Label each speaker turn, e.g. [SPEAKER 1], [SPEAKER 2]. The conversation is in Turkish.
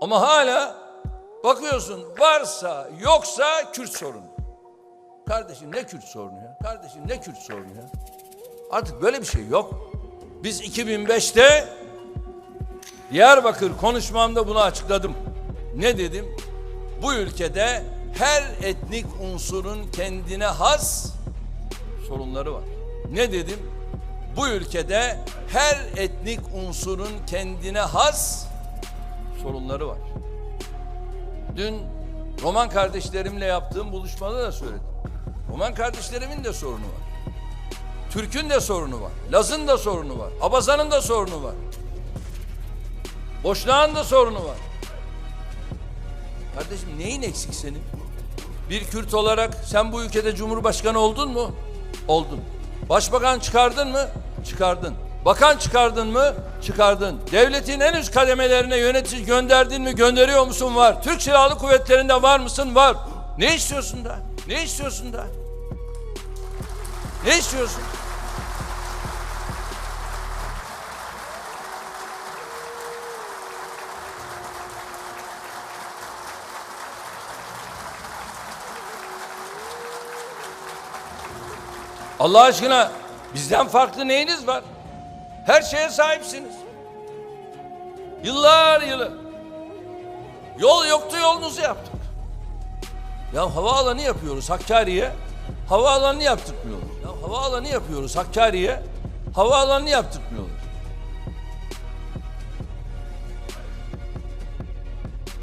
[SPEAKER 1] Ama hala bakıyorsun varsa yoksa Kürt sorunu. Kardeşim ne Kürt sorunu ya? Kardeşim ne Kürt sorunu ya? Artık böyle bir şey yok. Biz 2005'te Diyarbakır konuşmamda bunu açıkladım. Ne dedim? Bu ülkede her etnik unsurun kendine has sorunları var. Ne dedim? Bu ülkede her etnik unsurun kendine has sorunları var. Dün Roman kardeşlerimle yaptığım buluşmada da söyledim. Roman kardeşlerimin de sorunu var. Türk'ün de sorunu var. Laz'ın da sorunu var. Abazan'ın da sorunu var. Boşnağın da sorunu var. Kardeşim neyin eksik senin? Bir Kürt olarak sen bu ülkede Cumhurbaşkanı oldun mu? Oldun. Başbakan çıkardın mı? Çıkardın. Bakan çıkardın mı? Çıkardın. Devletin en üst kademelerine yönetici gönderdin mi? Gönderiyor musun? Var. Türk Silahlı Kuvvetleri'nde var mısın? Var. Ne istiyorsun da? Ne istiyorsun da? Ne istiyorsun? Allah aşkına bizden farklı neyiniz var? Her şeye sahipsiniz. Yıllar yılı. Yol yoktu yolunuzu yaptık. Ya havaalanı yapıyoruz Hakkari'ye. Havaalanını yaptırmıyorlar. Ya havaalanı yapıyoruz Hakkari'ye. Havaalanını yaptırmıyorlar.